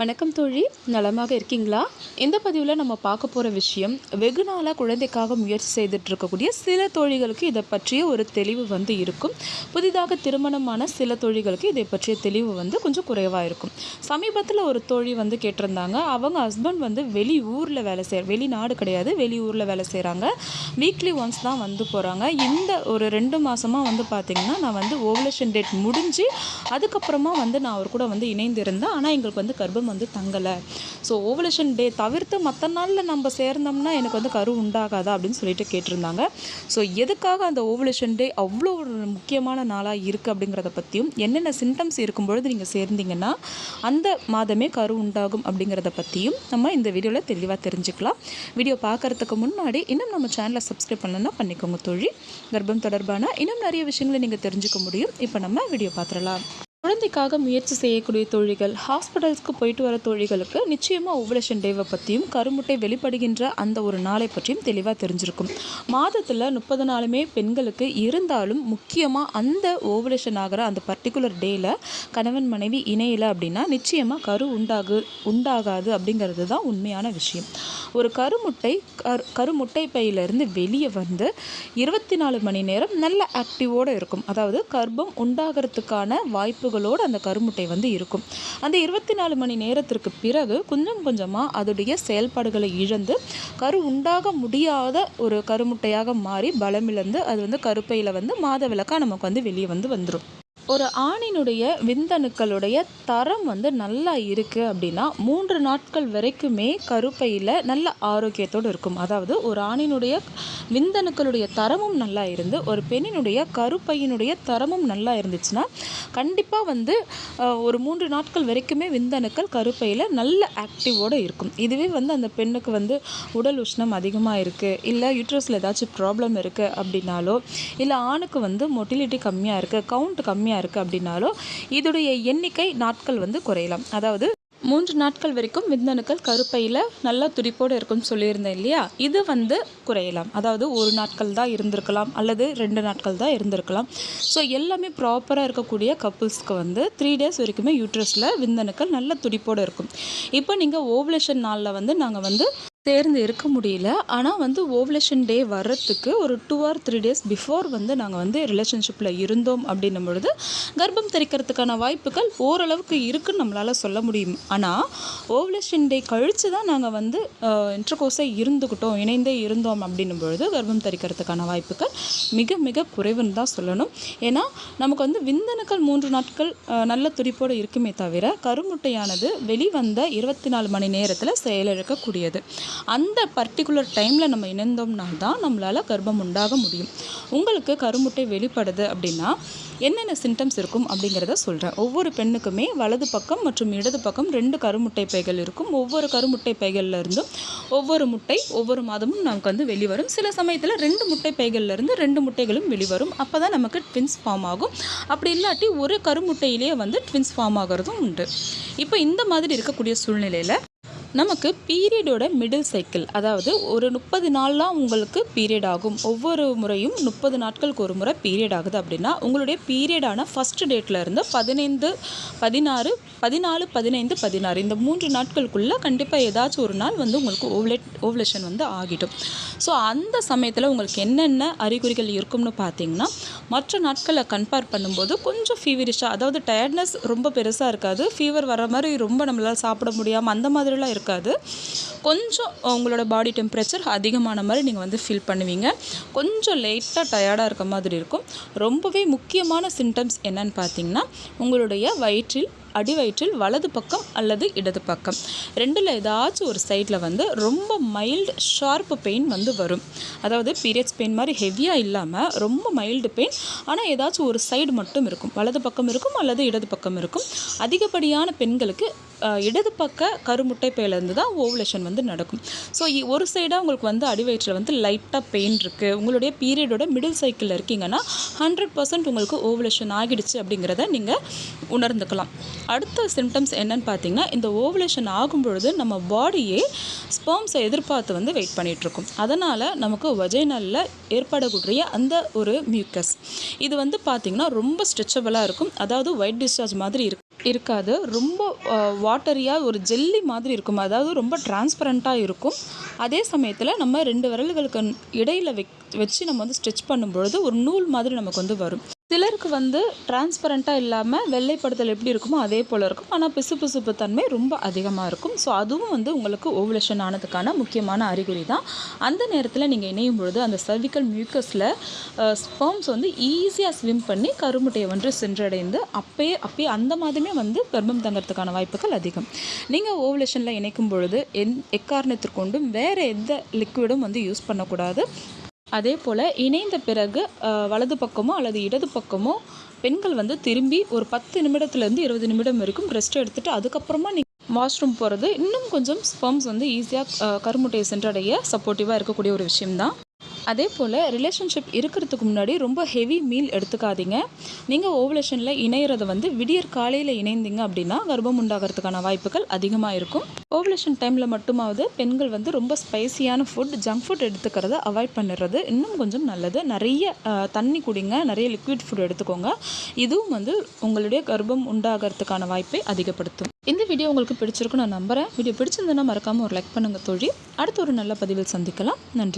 வணக்கம் தோழி. நலமாக இருக்கீங்களா? இந்த பதிவில் நம்ம பார்க்க போகிற விஷயம் வெகு நாளாக குழந்தைக்காக முயற்சி செய்துட்டு இருக்கக்கூடிய சில தோழிகளுக்கு இதை பற்றிய ஒரு தெளிவு வந்து இருக்கும். புதிதாக திருமணமான சில தோழிகளுக்கு இதை பற்றிய தெளிவு வந்து கொஞ்சம் குறைவாக இருக்கும். சமீபத்தில் ஒரு தோழி வந்து கேட்டிருந்தாங்க. அவங்க ஹஸ்பண்ட் வந்து வெளி ஊரில் வேலை செய்ய வெளிநாடு கிடையாது வெளி ஊரில் வேலை செய்கிறாங்க வீக்லி ஒன்ஸ் தான் வந்து போகிறாங்க இந்த ஒரு ரெண்டு மாதமாக வந்து பார்த்திங்கன்னா நான் வந்து ஓவலேஷன் டேட் முடிஞ்சு அதுக்கப்புறமா வந்து நான் அவர் கூட வந்து இணைந்திருந்தேன். ஆனால் எங்களுக்கு வந்து கர்ப்பம் வந்து தங்கலை. ஸோ ஓவலேஷன் டே தவிர்த்து மற்ற நாளில் நம்ம சேர்ந்தோம்னா எனக்கு வந்து கரு உண்டாகாதா அப்படின்னு சொல்லிட்டு கேட்டிருந்தாங்க. ஸோ எதுக்காக அந்த ஓவலேஷன் டே அவ்வளோ ஒரு முக்கியமான நாளாக இருக்குது அப்படிங்கிறத பற்றியும் என்னென்ன சிம்டம்ஸ் இருக்கும்பொழுது நீங்கள் சேர்ந்தீங்கன்னா அந்த மாதமே கரு உண்டாகும் அப்படிங்கிறத பற்றியும் நம்ம இந்த வீடியோவில் தெளிவாக தெரிஞ்சுக்கலாம். வீடியோ பார்க்குறதுக்கு முன்னாடி இன்னும் நம்ம சேனலை சப்ஸ்கிரைப் பண்ணலன்னா பண்ணிக்கோங்க தொழில் கர்ப்பம் தொடர்பான இன்னும் நிறைய விஷயங்களை நீங்கள் தெரிஞ்சுக்க முடியும். இப்போ நம்ம வீடியோ பார்த்துடலாம். குழந்தைக்காக முயற்சி செய்யக்கூடிய தொழில்கள் ஹாஸ்பிட்டல்ஸ்க்கு போயிட்டு வர தொழில்களுக்கு நிச்சயமாக ஓவலேஷன் டேவை பற்றியும் கருமுட்டை வெளிப்படுகின்ற அந்த ஒரு நாளை பற்றியும் தெளிவாக தெரிஞ்சிருக்கும். மாதத்தில் முப்பது நாளுமே பெண்களுக்கு இருந்தாலும் முக்கியமாக அந்த ஓவலேஷன் ஆகிற அந்த பர்டிகுலர் டேயில் கணவன் மனைவி இணையலை அப்படின்னா நிச்சயமாக கரு உண்டாகு உண்டாகாது அப்படிங்கிறது தான் உண்மையான விஷயம். ஒரு கருமுட்டை கரு கருமுட்டை பையிலிருந்து வெளியே வந்து இருபத்தி நாலு மணி நேரம் நல்ல ஆக்டிவோடு இருக்கும். அதாவது கர்ப்பம் உண்டாகிறதுக்கான வாய்ப்புகளோடு அந்த கருமுட்டை வந்து இருக்கும். அந்த இருபத்தி நாலு மணி நேரத்திற்கு பிறகு கொஞ்சம் கொஞ்சமாக அதோடைய செயல்பாடுகளை இழந்து கரு உண்டாக முடியாத ஒரு கருமுட்டையாக மாறி பலமிழந்து அது வந்து கருப்பையில் வந்து மாத விளக்காக நமக்கு வந்து வெளியே வந்து வந்துடும் ஒரு ஆணினுடைய விந்தணுக்களுடைய தரம் வந்து நல்லா இருக்குது அப்படின்னா மூன்று நாட்கள் வரைக்குமே கருப்பையில் நல்ல ஆரோக்கியத்தோடு இருக்கும். அதாவது ஒரு ஆணினுடைய விந்தணுக்களுடைய தரமும் நல்லா இருந்து ஒரு பெண்ணினுடைய கருப்பையினுடைய தரமும் நல்லா இருந்துச்சுன்னா கண்டிப்பாக வந்து ஒரு மூன்று நாட்கள் வரைக்குமே விந்தணுக்கள் கருப்பையில் நல்ல ஆக்டிவோடு இருக்கும். இதுவே வந்து அந்த பெண்ணுக்கு வந்து உடல் உஷ்ணம் அதிகமாக இருக்குது இல்லை யூட்ரஸில் ஏதாச்சும் ப்ராப்ளம் இருக்குது அப்படின்னாலோ இல்லை ஆணுக்கு வந்து மொட்டிலிட்டி கம்மியாக இருக்குது கவுண்ட் கம்மியாக இருக்குது அப்படின்னாலோ இதோடைய எண்ணிக்கை நாட்கள் வந்து குறையலாம். அதாவது மூன்று நாட்கள் வரைக்கும் விந்தணுக்கள் கருப்பையில் நல்லா துடிப்போடு இருக்கும்னு சொல்லியிருந்தேன் இல்லையா? இது வந்து குறையலாம். அதாவது ஒரு நாட்கள் தான் இருந்திருக்கலாம் அல்லது ரெண்டு நாட்கள் தான் இருந்திருக்கலாம். ஸோ எல்லாமே ப்ராப்பராக இருக்கக்கூடிய கப்புள்ஸ்க்கு வந்து த்ரீ டேஸ் வரைக்குமே யூட்ரஸில் விந்தணுக்கள் நல்ல துடிப்போடு இருக்கும். இப்போ நீங்கள் ஓவலேஷன் நாளில் வந்து நாங்கள் வந்து சேர்ந்து இருக்க முடியல. ஆனால் வந்து ஓவலேஷன் டே வர்றதுக்கு ஒரு two or three days before வந்து நாங்கள் வந்து ரிலேஷன்ஷிப்பில் இருந்தோம் அப்படின்னும் பொழுது கர்ப்பம் தெரிக்கிறதுக்கான வாய்ப்புகள் ஓரளவுக்கு இருக்குன்னு நம்மளால் சொல்ல முடியும். ஆனால் ஓவலேஷன் டே கழித்து தான் நாங்கள் வந்து இன்டர்கோர்ஸை இருந்துக்கிட்டோம் இணைந்தே இருந்தோம் அப்படின்னும் பொழுது கர்ப்பம் தெரிக்கிறதுக்கான வாய்ப்புகள் மிக மிக குறைவுன்னு தான் சொல்லணும். ஏன்னா நமக்கு வந்து விந்தணுக்கள் மூன்று நாட்கள் நல்ல துடிப்போடு இருக்குமே தவிர கருமுட்டையானது வெளிவந்த இருபத்தி நாலு மணி நேரத்தில் செயலிழக்கக்கூடியது. அந்த பர்டிகுலர் டைமில் நம்ம இணைந்தோம்னா தான் நம்மளால் கர்ப்பம் உண்டாக முடியும். உங்களுக்கு கருமுட்டை வெளிப்படுது அப்படின்னா என்னென்ன சிம்டம்ஸ் இருக்கும் அப்படிங்கிறத சொல்கிறேன் ஒவ்வொரு பெண்ணுக்குமே வலது பக்கம் மற்றும் இடது பக்கம் ரெண்டு கருமுட்டை பைகள் இருக்கும். ஒவ்வொரு கருமுட்டை பைகளில் இருந்தும் ஒவ்வொரு முட்டை ஒவ்வொரு மாதமும் நமக்கு வந்து வெளிவரும். சில சமயத்தில் ரெண்டு முட்டை பைகள்லேருந்து ரெண்டு முட்டைகளும் வெளிவரும். அப்போ தான் நமக்கு ட்வின்ஸ் ஃபார்ம் ஆகும். அப்படி இல்லாட்டி ஒரு கருமுட்டையிலேயே வந்து ட்வின்ஸ் ஃபார்ம் ஆகிறதும் உண்டு. இப்போ இந்த மாதிரி இருக்கக்கூடிய சூழ்நிலையில் நமக்கு பீரியடோட மிடில் சைக்கிள் அதாவது ஒரு முப்பது நாள்லாம் உங்களுக்கு பீரியட் ஆகும். ஒவ்வொரு முறையும் முப்பது நாட்களுக்கு ஒரு முறை பீரியட் ஆகுது அப்படின்னா உங்களுடைய பீரியடான ஃபஸ்ட் டேட்டில் இருந்து பதினைந்து பதினாறு பதினாலு பதினைந்து பதினாறு. இந்த மூன்று நாட்களுக்குள்ளே கண்டிப்பாக ஏதாச்சும் ஒரு நாள் வந்து உங்களுக்கு ஓவலேட் ஓவலேஷன் வந்து ஆகிடும். ஸோ அந்த சமயத்தில் உங்களுக்கு என்னென்ன அறிகுறிகள் இருக்கும்னு பார்த்தீங்கன்னா மற்ற நாட்களை கம்பேர் பண்ணும்போது கொஞ்சம் ஃபீவரிஷாக அதாவது டயர்ட்னஸ் ரொம்ப பெருசாக இருக்காது. ஃபீவர் வர மாதிரி ரொம்ப நம்மளால் சாப்பிட முடியாமல் அந்த மாதிரிலாம் இருக்காது. கொஞ்சம் உங்களோட பாடி டெம்பரேச்சர் அதிகமான மாதிரி நீங்கள் வந்து ஃபீல் பண்ணுவீங்க. கொஞ்சம் லைட்டாக டயர்டாக இருக்க மாதிரி இருக்கும். ரொம்பவே முக்கியமான சிம்டம்ஸ் என்னன்னு பார்த்தீங்கன்னா உங்களுடைய வயிற்றில் அடிவயிற்றில் வலது பக்கம் அல்லது இடது பக்கம். ரெண்டில் ஏதாச்சும் ஒரு சைடில் வந்து ரொம்ப மைல்டு ஷார்ப்பு பெயின் வந்து வரும். அதாவது பீரியட்ஸ் பெயின் மாதிரி ஹெவியாக இல்லாமல் ரொம்ப மைல்டு பெயின் ஆனால் ஏதாச்சும் ஒரு சைடு மட்டும் இருக்கும். வலது பக்கம் இருக்கும் அல்லது இடது பக்கம் இருக்கும். அதிகப்படியான பெண்களுக்கு இடது பக்க கருமுட்டை பையிலேருந்து தான் ஓவலேஷன் வந்து நடக்கும். ஸோ ஒரு சைடாக உங்களுக்கு வந்து அடிவயிற்றில் வந்து லைட்டாக பெயின் இருக்குது உங்களுடைய பீரியடோட மிடில் சைக்கிளில் இருக்கீங்கன்னா ஹண்ட்ரட் பர்சன்ட் உங்களுக்கு ஓவலேஷன் ஆகிடுச்சு அப்படிங்கிறத நீங்கள் உணர்ந்துக்கலாம். அடுத்த சிம்டம்ஸ் என்னன்னு பார்த்தீங்கன்னா இந்த ஓவலேஷன் ஆகும் பொழுது நம்ம பாடியே ஸ்பேம்ஸை எதிர்பார்த்து வந்து வெயிட் பண்ணிகிட்ருக்கும் அதனால் நமக்கு வஜைனலில் ஏற்படக்கூடிய அந்த ஒரு மியூக்கஸ் இது வந்து பார்த்திங்கன்னா ரொம்ப ஸ்ட்ரெச்சபிளாக இருக்கும். அதாவது ஒயிட் டிஸ்சார்ஜ் மாதிரி இருக்கும் இருக்காது. ரொம்ப வாட்டரியாக ஒரு ஜெல்லி மாதிரி இருக்கும். அதாவது ரொம்ப டிரான்ஸ்பரண்ட்டாக இருக்கும். அதே சமயத்தில் நம்ம ரெண்டு விரல்களுக்கு இடையில் வெக் வச்சு நம்ம வந்து ஸ்ட்ரெச் பண்ணும்பொழுது ஒரு நூல் மாதிரி நமக்கு வந்து வரும். சிலருக்கு வந்து டிரான்ஸ்பரண்ட்டாக இல்லாமல் வெள்ளைப்படுத்தல் எப்படி இருக்குமோ அதே போல் இருக்கும். ஆனால் பிசுபிசுப்பு தன்மை ரொம்ப அதிகமாக இருக்கும். ஸோ அதுவும் வந்து உங்களுக்கு ஓவலேஷன் ஆனதுக்கான முக்கியமான அறிகுறி தான். அந்த நேரத்தில் நீங்கள் இணையும் பொழுது அந்த சர்விக்கல் மியூக்கஸில் ஸ்பெர்ம்ஸ் வந்து ஈஸியாக ஸ்விம் பண்ணி கருமுட்டையை வந்து சென்றடைந்து அப்பயே அப்பயே அந்த மாதிரியுமே வந்து கர்ப்பம் தங்கறதுக்கான வாய்ப்புகள் அதிகம். நீங்கள் ஓவலேஷனில் இணைக்கும் பொழுது எந் எக்காரணத்திற்கொண்டும் வேறு எந்த லிக்விடும் வந்து யூஸ் பண்ணக்கூடாது. அதே போல் இணைந்த பிறகு வலது பக்கமோ அல்லது இடது பக்கமோ பெண்கள் வந்து திரும்பி ஒரு பத்து நிமிடத்துலேருந்து இருபது நிமிடம் வரைக்கும் ரெஸ்ட் எடுத்துகிட்டு அதுக்கப்புறமா நீங்கள் வாஷ்ரூம் போகிறது இன்னும் கொஞ்சம் ஸ்பம்ஸ் வந்து ஈஸியாக கருமுட்டையை சென்றடைய சப்போர்ட்டிவாக இருக்கக்கூடிய ஒரு விஷயம்தான். அதே போல் ரிலேஷன்ஷிப் இருக்கிறதுக்கு முன்னாடி ரொம்ப ஹெவி மீல் எடுத்துக்காதீங்க. நீங்கள் ஓவலேஷனில் இணையிறத வந்து விடியற் காலையில் இணைந்தீங்க அப்படின்னா கர்ப்பம் உண்டாகிறதுக்கான வாய்ப்புகள் அதிகமாக இருக்கும். ஓவலேஷன் டைமில் மட்டுமாவது பெண்கள் வந்து ரொம்ப ஸ்பைசியான ஃபுட் ஜங்க் ஃபுட் எடுத்துக்கிறத அவாய்ட் பண்ணிடுறது இன்னும் கொஞ்சம் நல்லது. நிறைய தண்ணி குடிங்க நிறைய லிக்விட் ஃபுட் எடுத்துக்கோங்க. இதுவும் வந்து உங்களுடைய கர்ப்பம் உண்டாகிறதுக்கான வாய்ப்பை அதிகப்படுத்தும். இந்த வீடியோ உங்களுக்கு பிடிச்சிருக்கும் நான் நம்புகிறேன் வீடியோ பிடிச்சிருந்ததுன்னா மறக்காமல் ஒரு லைக் பண்ணுங்கள் தோழி. அடுத்த ஒரு நல்ல பதிவில் சந்திக்கலாம். நன்றி.